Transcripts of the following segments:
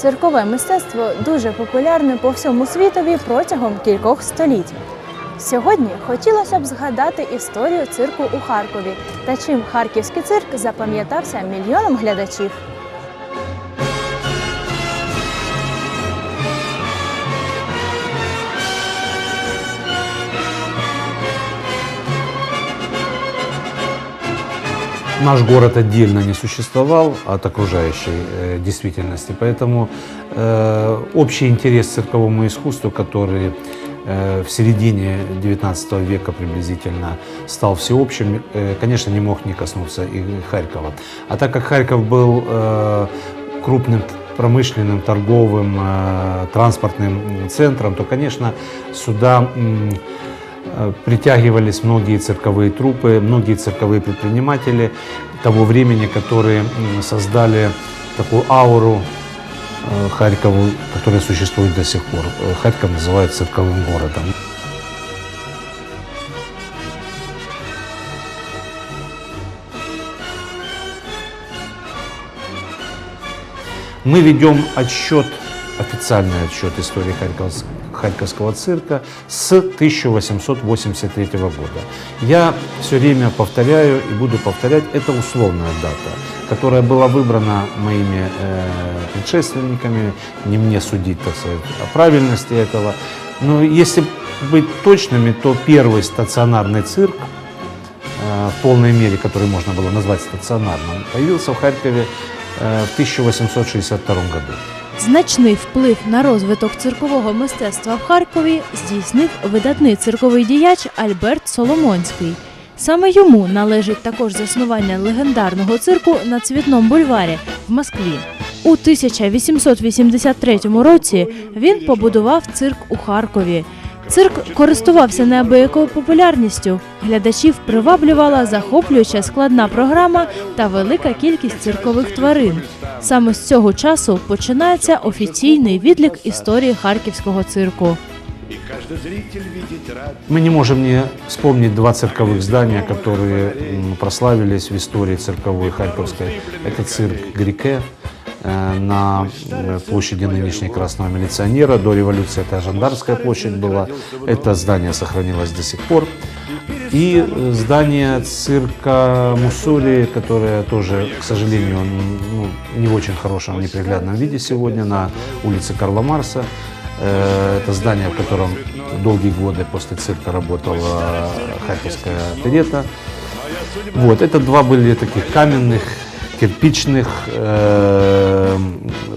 Циркове мистецтво дуже популярне по всьому світові протягом кількох століть. Сьогодні хотілося б згадати історію цирку у Харкові та чим харківський цирк запам'ятався мільйонам глядачів. Наш город отдельно не существовал от окружающей э, действительности, поэтому э, общий интерес к цирковому искусству, который э, в середине XIX века приблизительно стал всеобщим, э, конечно, не мог не коснуться и Харькова. А так как Харьков был э, крупным промышленным, торговым, э, транспортным центром, то, конечно, сюда Э, притягивались многие цирковые труппы, многие цирковые предприниматели того времени, которые создали такую ауру э, Харькову, которая существует до сих пор. Э, Харьков называют цирковым городом. Мы ведем отсчет, официальный отсчет истории Харьковс- Харьковского цирка с 1883 года. Я все время повторяю и буду повторять, это условная дата, которая была выбрана моими э, предшественниками, не мне судить, так сказать, о правильности этого. Но если быть точными, то первый стационарный цирк э, в полной мере, который можно было назвать стационарным, появился в Харькове э, в 1862 году. Значний вплив на розвиток циркового мистецтва в Харкові здійснив видатний цирковий діяч Альберт Соломонський. Саме йому належить також заснування легендарного цирку на Цвітному бульварі в Москві. У 1883 році він побудував цирк у Харкові. Цирк користувався неабиякою популярністю. Глядачів приваблювала захоплююча складна програма та велика кількість циркових тварин. Саме з цього часу починається офіційний відлік історії харківського цирку. Мы не можем не вспомнить два цирковых здания, которые м, прославились в истории цирковой Харьковской. Это цирк Грике э, на э, площади нынешней Красного милиционера. До революции это Жандарская площадь была. Это здание сохранилось до сих пор. И э, здание цирка Муссоли, которое тоже, к сожалению, ну, не в очень хорошем, неприглядном виде сегодня на улице Карла Марса. Э, Это здание, в котором долгие годы после цирка работала Харьковская оперета. Вот, это два были таких каменных, кирпичных, э,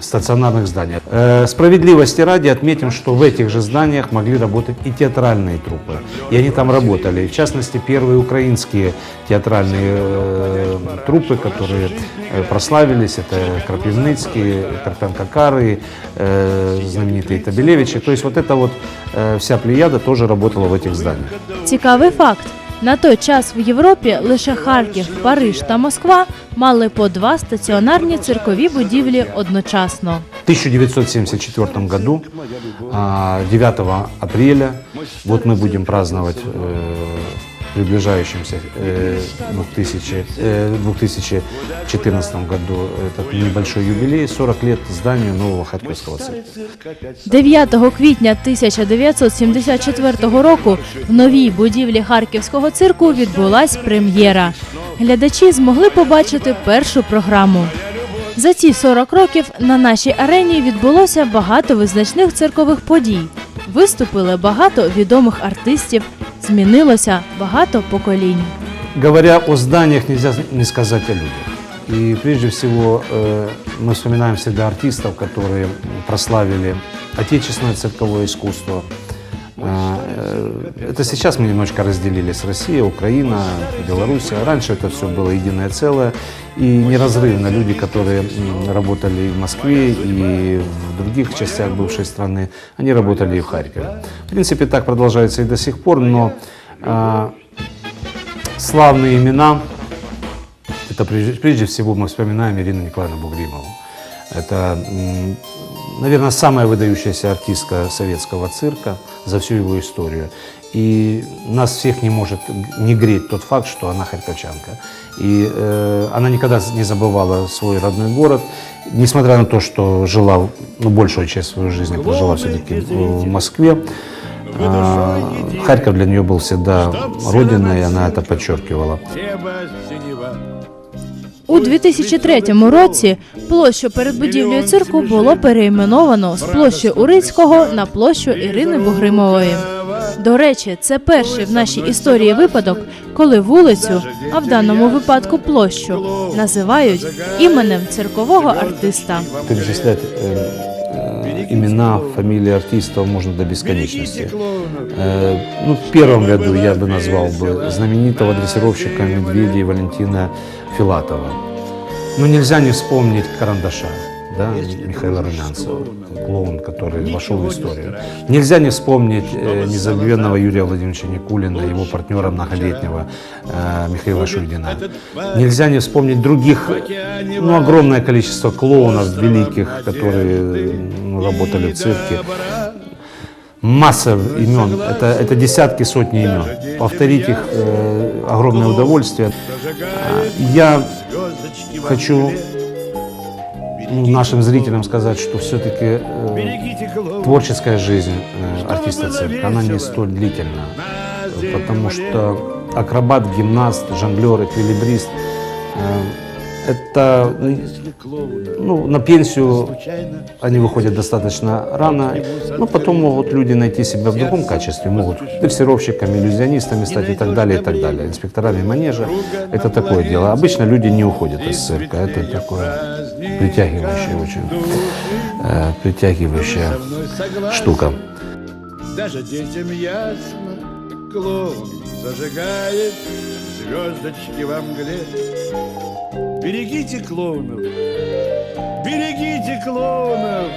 стационарных здания. Э, справедливости ради отметим, что в этих же зданиях могли работать и театральные труппы. И они там работали. В частности, первые украинские театральные э, труппы, которые э, прославились, это Крапивницкий, Карпенко-Кары, э, знаменитые Табелевичи. То есть вот эта вот э, вся плеяда тоже работала в этих зданиях. Цікавий факт: на той час в Європі лише Харків, Париж та Москва мали по два стаціонарні циркові будівлі одночасно. В 1974 году, а, 9 апреля, вот мы будем праздновать э, приближающемся э, 2000, э, 2014 году этот небольшой юбилей, 40 лет зданию нового Харьковского цирка. 9 квітня 1974 року в новій будівлі харківського цирку відбулась прем'єра. Глядачі змогли побачити першу програму. За ці 40 років на нашій арені відбулося багато визначних циркових подій. Виступили багато відомих артистів, змінилося багато поколінь. Говоря о зданиях, нельзя не сказать о людях. И прежде всего э, мы вспоминаем всегда артистов, которые прославили отечественное цирковое искусство. Э, Это сейчас мы немножко разделились. Россия, Украина, Белоруссия. Раньше это все было единое целое и неразрывно. Люди, которые работали в Москве, и в других частях бывшей страны, они работали и в Харькове. В принципе, так продолжается и до сих пор, но э, славные имена. Это прежде, прежде всего мы вспоминаем Ирину Николаевну Бугримову. Это, наверное, самая выдающаяся артистка советского цирка за всю его историю. И нас всех не может не греть тот факт, что она харьковчанка. И э, она никогда не забывала свой родной город, несмотря на то, что жила, ну, большую часть своей жизни прожила все-таки в Москве. А, Харьков для нее был всегда родиной, и она это подчеркивала. У 2003 році площу перед будівлею цирку було переіменовано з площі Урицького на площу Ірини Бугримової. До речі, це перший в нашій історії випадок, коли вулицю, а в даному випадку площу, називають іменем циркового артиста. Имена, фамилии артистов можно до бесконечности. Э, ну, в первом ряду я бы назвал бы знаменитого дрессировщика медведей Валентина Филатова. Но нельзя не вспомнить Карандаша, да, Михаила Румянцева, клоун, который вошел в историю. Нельзя не вспомнить э, незабвенного Юрия Владимировича Никулина, его партнера многолетнего э, Михаила Шульгина. Нельзя не вспомнить других, ну, огромное количество клоунов великих, которые ну, работали в цирке. Масса имен, это, это десятки, сотни имен. Повторить их э, огромное удовольствие. А, Я хочу. Ну, нашим зрителям сказать, что все-таки клоун. творческая жизнь э, артиста цирка, она не столь длительна. На Потому что акробат, гимнаст, жонглер, эквилибрист э, это ну, на пенсию они выходят достаточно рано, но потом могут люди найти себя в другом качестве, могут дрессировщиками, иллюзионистами стать и так далее, и так далее, инспекторами манежа. Это такое дело. Обычно люди не уходят из цирка, это такое притягивающее очень, э, притягивающая штука. Даже детям ясно, клоун зажигает звездочки во мгле. Берегите клоунов, берегите клоунов,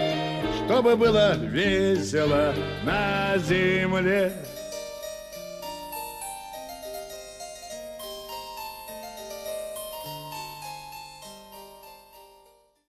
чтобы было весело на земле.